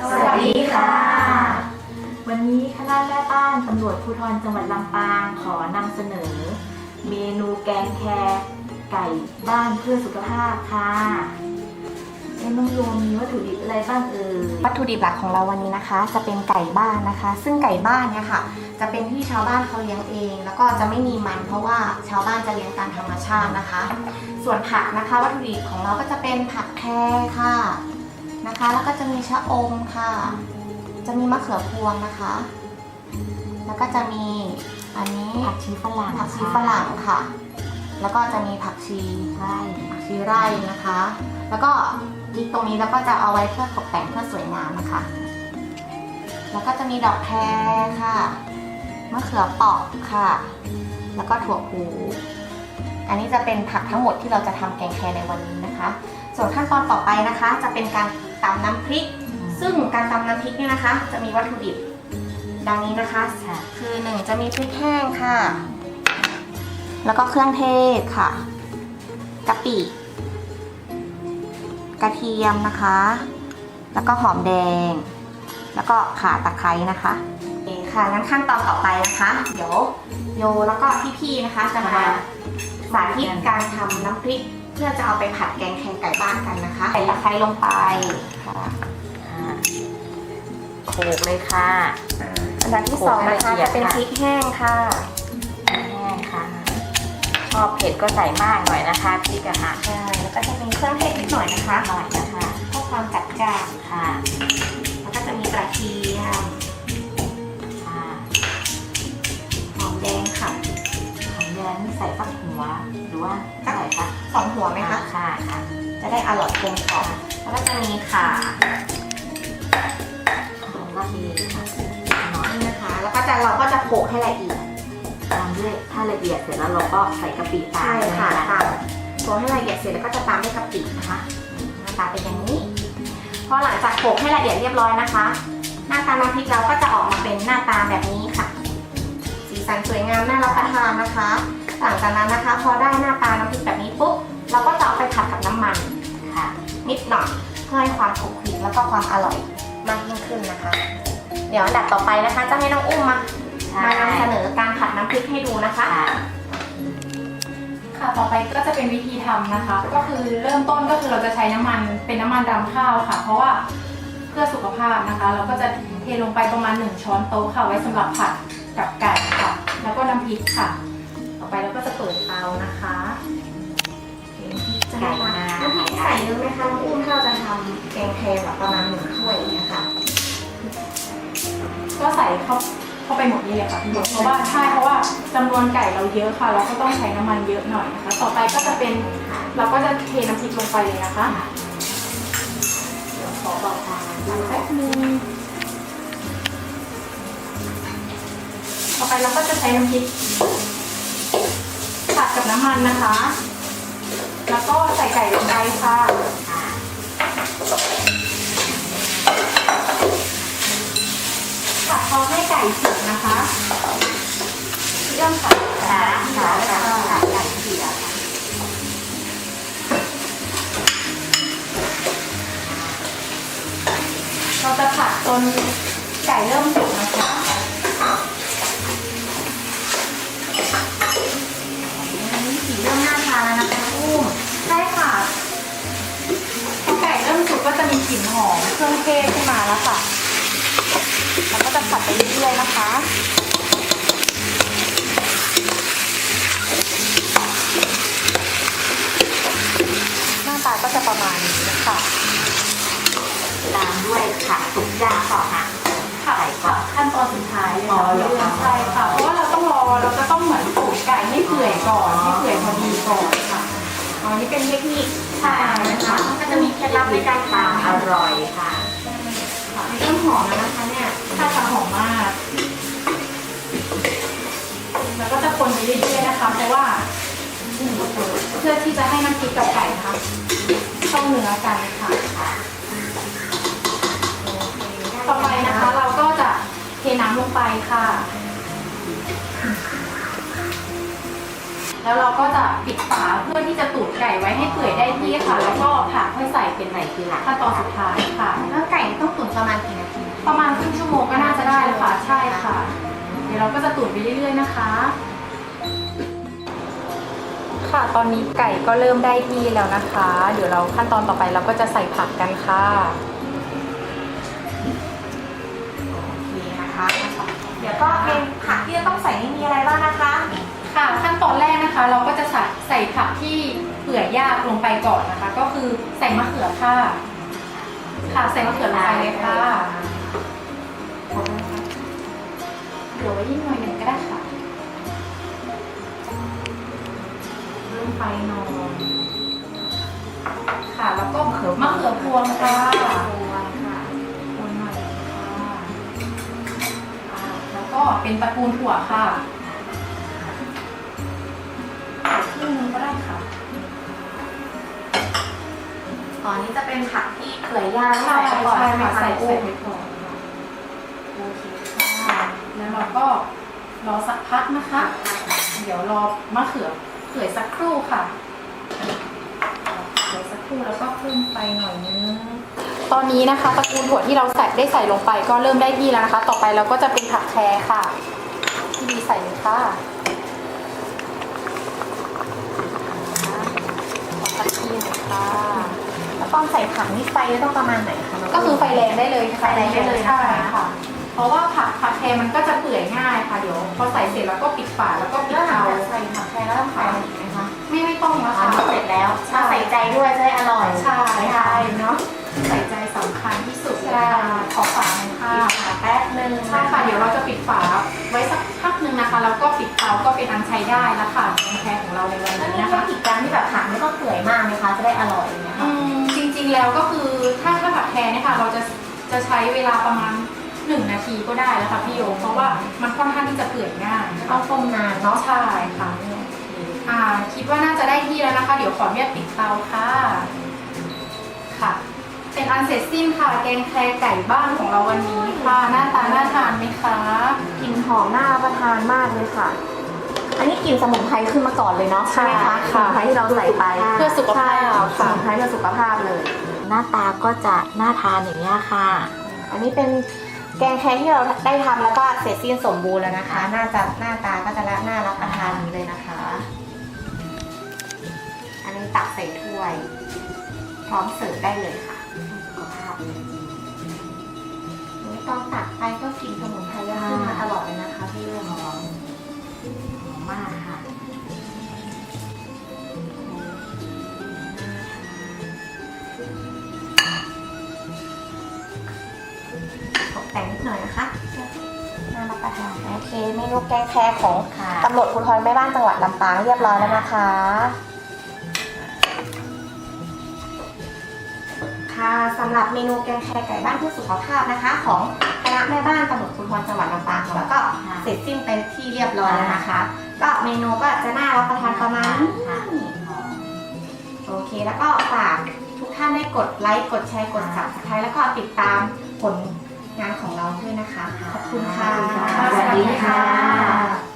สวัสดีค่ะ วันนี้คณะแม่บ้านตำรวจภูธรจังหวัดลำปางขอนำเสนอ เมนูแกงแคไก่บ้านเพื่อสุขภาพค่ะเอ้น้องโยมมีวัตถุดิบอะไรบ้างเอ่ยวัตถุดิบหลักของเราวันนี้นะคะ จะเป็นไก่บ้านนะคะ ซึ่งไก่บ้านเนี่ยค่ะ จะเป็นที่ชาวบ้านเขาเลี้ยงเอง แล้วก็จะไม่มีมัน เพราะว่าชาวบ้านจะเลี้ยงตามธรรมชาตินะคะ ส่วนผักนะคะ วัตถุดิบของเราก็จะเป็นผักแครค่ะ นะคะ แล้วก็จะมีชะอมค่ะ จะมีมะเขือพวงนะคะ แล้วก็จะมีอันนี้ผักชีฝรั่งผักชีฝรั่งค่ะ แล้วก็จะมีผักชีไร่ผักชีไร่นะคะ แล้วก็พริกตรงนี้เราก็จะเอาไว้เพื่อตกแต่งเพื่อสวยงามนะคะ แล้วก็จะมีดอกแครค่ะมะเขือเปอกค่ะ แล้วก็ถั่วพูอันนี้จะเป็นผักทั้งหมดที่เราจะทำแกงแครในวันนี้นะคะ ส่วนขั้นตอนต่อไปนะคะ จะเป็นการตำน้ำพริก ซึ่งการตำน้ำพริกเนี่ยนะคะ จะมีวัตถุดิบดังนี้นะคะค่ะคือหนึ่งจะมีพริกแห้งค่ะ แล้วก็เครื่องเทศค่ะกะปิกระเทียมนะคะ แล้วก็หอมแดง แล้วก็ข่าตะไคร้นะคะโอเคค่ะงั้นขั้นตอนต่อไปนะคะ เดี๋ยวโยแล้วก็พี่ๆนะคะจะมาสาธิตการทำน้ำพริก เพื่อจะเอาไปผัดแกงแคงไก่บ้านกันนะคะ ใส่ตะไคร้ลงไปค่ะอ่าโขลกเลยค่ะ อันดับที่สองนะคะโขลกให้ละเอียจะดเป็นค่ะพริกแห้งค่ะแห้งค่ะ ชอบเผ็ดก็ใส่มากหน่อยนะคะพริกอะค่ะใช่แล้วก็จะมีเครื่องเทศนิดหน่อยนะคะหน่อยนะคะเพื่อความจัดจ้านค่ะ แล้วก็จะมีกระเทียมค่ะหอมแดงค่ะของแดงนี่ใส่ฟักหัวหรือว่าใส่คะสองหัวไหมคะค่ะค่ะ จะได้อร่อยกลมกล่อมแล้วก็จะมีข่าของก็ดีค่ะน้อยนี่นะคะ แล้วก็จะเราก็จะโขลกให้ละเอียดตามด้วยถ้าละเอียดเสร็จแล้วเราก็ใส่กะปิตามใช่ค่ะนตามโขลกให้ละเอียดเสร็จแล้วก็จะตามด้วยกะปินะคะหน้าตาเป็นอย่างนี้พอหลังจากโขลกให้ละเอียดเรียบร้อยนะคะ หน้าตาน้ำพริกเราก็จะออกมาเป็นหน้าตาแบบนี้ค่ะ สีสันสวยงามน่ารับประทานนะคะ หลังจากนั้นนะคะ พอได้หน้าตาน้ำพริกแบบนี้ปุ๊บเราก็จะเอาไปผัดกับน้ำมันค่ะ นิดหน่อยเพื่อให้ความขลุกคลิกแล้วก็ความอร่อยมากยิ่งขึ้นนะคะ เดี๋ยวอันดับต่อไปนะคะ จะให้น้องอุ้มมา ใช่ มานำเสนอการผัดน้ำพริกให้ดูนะคะ ค่ะค่ะต่อไปก็จะเป็นวิธีทำนะคะ ก็คือเริ่มต้นก็คือเราจะใช้น้ำมันเป็นน้ำมันรำข้าวค่ะ เพราะว่าเพื่อสุขภาพนะคะ เราก็จะเทลงไปประมาณ 1 ช้อนโต๊ะค่ะ ไว้สำหรับผัดกับไก่ค่ะ แล้วก็น้ำพริกค่ะต่อ ไปเราก็จะเปิดเตานะคะจะให้มาน้ำพริกใส่เยอะไหมคะน้องอุ้มถ้าเราจะทำแกงแคแบบประมาณหนึ่งถ้วยอย่างเงี้ยค่ะ ก็ใส่เข้าเข้าไปหมดนี่เลยค่ะพี่หมดเพราะว่าใช่เพราะว่าจำนวนไก่เราเยอะค่ะ เราก็ต้องใช้น้ำมันเยอะหน่อยนะคะ ต่อไปก็จะเป็นเราก็จะเทน้ำพริกลงไปเลยนะคะเดี๋ยวขอบอกทางดูแป๊บนึงต่อไปเราก็จะใช้น้ำพริกผัดกับน้ำ มันนะคะ แล้วก็ใส่ไก่ลงไปค่ะ ผัดพอให้ไก่สุกนะคะเริ่มใส่ค่ะค่ะค่ะค่ะค่ะไก่เสียค่เราจะผัดจนไก่เริ่มสุก ลิ่นหอมเครื่องเทศขึ้นมาแล้วค่ะแล้วก็จะผัดไปเรื่อยๆนะคะหน้าตาก็จะประมาณนี้ค่ะตามด้วยผักสุกย่างต่อค่ะค่ะใส่ก่อนขั้นตอนสุดท้ายเลยอ๋อค่ะเหรอคะใช่ค่ะเพราะว่าเราต้องรอเราจะต้องเหมือนปลูกไก่ให้เปื่อยก่อนให้เปื่อยพอดีก่อนค่ะ อ๋อนี่เป็นเทคนิคใช่นะคะก็จะมีเคล็ดลับในการทำอร่อยค่ะค่ะเริ่มหอมแล้วนะคะเนี่ยถ้าทำหอมมาก แล้วก็จะคนไปเรื่อยๆนะคะ เพราะว่าเพื่อที่จะให้น้ำพริกกับไก่นะคะเข้าเนื้อกันค่ะต่อไปนะคะเราก็จะเทน้ำลงไปค่ะ แล้วเราก็จะปิดฝาเพื่อที่จะตูดไก่ไว้ให้เปื่อยได้ที่ค่ะ แล้วก็ผักค่อยใส่เป็นไหนทีหลังขั้นตอนสุดท้ายค่ะ แล้วไก่ต้องตุ๋นประมาณกี่นาทีประมาณครึ่งชั่วโมงก็น่าจะได้แล้วค่ะ ใช่ค่ะ เดี๋ยวเราก็จะตุ๋นไปเรื่อยๆนะคะ ค่ะ ตอนนี้ไก่ก็เริ่มได้ที่แล้วนะคะ เดี๋ยวเราขั้นตอนต่อไปเราก็จะใส่ผักกันค่ะโอเคนะคะ เดี๋ยวก็เป็นผักที่จะต้องใส่นี่มีอะไรบ้างนะคะ ค่ะขั้นตอนแรกนะคะเราก็จะใส่ใส่ผักที่เปื่อยยากลงไปก่อนนะคะ ก็คือใส่มะเขือค่ะ ค่ะใส่มะเขือลงไปเลยค่ะเหลือไว้ยิ่งหน่อยหนึ่งก็ได้ค่ะเริ่มไฟหนอนค่ะ แล้วก็มะเขือมะเขือพวงค่ะตัวค่ะพวงหน่อยค่ะอ่าแล้วก็เป็นตระกูลถั่วค่ะ รึ่งนึงก็ได้ค่ะตอนนี้จะเป็นผักที่เปื่อยย่างใช่ใส่ไปก่อนใช่ใช่ไหมค่ะคะใส่อุ้ใส่มไปก่อนค่ะโอเคค่ะแล้วเราก็รอสักพักนะคะ เดี๋ยวรอมะเขือเปื่อยสักครู่ค่ะเดี๋ยวสักครู่แล้วก็เพิ่มไฟหน่อยนึง ตอนนี้นะคะตระกูลถั่วที่เราใส่ได้ใส่ลงไปก็เริ่มได้ที่แล้วนะคะ ต่อไปเราก็จะเป็นผักแครค่ะ ที่ดีใส่เลยค่ะขอตะกี้หน่อยค่ะ แล้ว ตอนใส่ผักนี่ไฟต้องประมาณไหนคะน้งก็คือไฟแรงได้เลยค่ะไฟแรงได้เลยนะคะใช่ค่ะ เพราะว่าผักผักแครมันก็จะเปื่อยง่ายค่ะเดี๋ยวพอใส่เสร็จแล้วก็ปิดฝาแล้วก็ปิดแล้วหลังเตาจากใส่ผักแครแล้วต้องใส่อะไรอีกไหมคะไม่ไม่ต้องนะทาคะนเสร็จแล้วมาใส่ใจด้วยจะได้อร่อยใช่ใช่เนาะใส่ใจสำคัญที่สุดเลยใช่ค่ะขอฝาหน่อยค่ะปิดฝาแป๊บนึงใช่ค่ะเดี๋ยวเราจะปิดฝาไว้สักพักหนึ่งนะคะ แล้วก็ปิดเตาก็เป็นอันใช้ได้แล้วค่ะแกงแครของเราในวันแล้วนี้มีนะเทคคะนิคการที่แบบผักไม่ต้องเปื่อยมากไหมคะจะได้อร่อยไหมอืคะมจริง ๆแล้วก็คือถ้าถ้าผักแครเนี่ยค่ะเราจะจะใช้เวลาประมาณหนึ่งนาทีก็ได้แล้วค่ะพี่โยเพราะว่ามันค่อนข้างที่จะเปื่อยง่ายไม่ต้องต้มนานเนาะใช่ค่ะอ่าคิดว่าน่าจะได้ที่แล้วนะคะ เดี๋ยวขออนุญาตปิดเตาค่ะค่ะ เป็นอันเสร็จสิ้นค่ะแกงแครไก่บ้านของเราวันนี้ค่ะหน้าตาน่าทานไหมคะกลิ่นหอมน่ารับประทานมากเลยค่ะ อันนี้กลิ่นสมุนไพรขึ้นมาก่อนเลยเนาะใช่ไหมคะสค่ะ มุนไพรที่เราใส่ไปเพื่อสุขภาพใช่ค่ะสค่ะมุนไพรเพื่อสุขภาพเลย หน้าตาก็จะน่าทานอย่างนี้ยค่ะ อันนี้เป็นแกงแครที่เราได้ทำแล้วก็เสร็จสิ้นสมบูรณ์แล้วนะคะ น่าจะหน้าตาก็จะน่ารับประทานนี้เลยนะคะ อันนี้ตักใส่ถ้วย พร้อมเสิร์ฟได้เลยค่ะสุขภาพดีจริงๆอุ๊ยตอนตักไปก็กลิ่นสมุน แต่งนิดหน่อยนะคะน่ารับประทานโอเคเมนูแกงแครของค่ะตำรวจภูธรแม่บ้านจังหวัดลำปางเรียบร้อยแล้วนะคะ ค่ะสำหรับเมนูแกงแครไก่บ้านเพื่อสุขภาพนะคะ ของคณะแม่บ้านตำรวจภูธรจังหวัดลำปางของเราก็เสร็จสิ้นเป็นที่เรียบร้อยแล้วนะคะ ก็เมนูก็จะน่ารับประทานประมาณนี้โอเคแล้วก็ฝากทุกท่านได้กดไลค์กดแชร์กด subscribe แล้วก็ติดตามผล งานของเราด้วยนะคะ ขอบคุณค่ะ สวัสดีค่ะ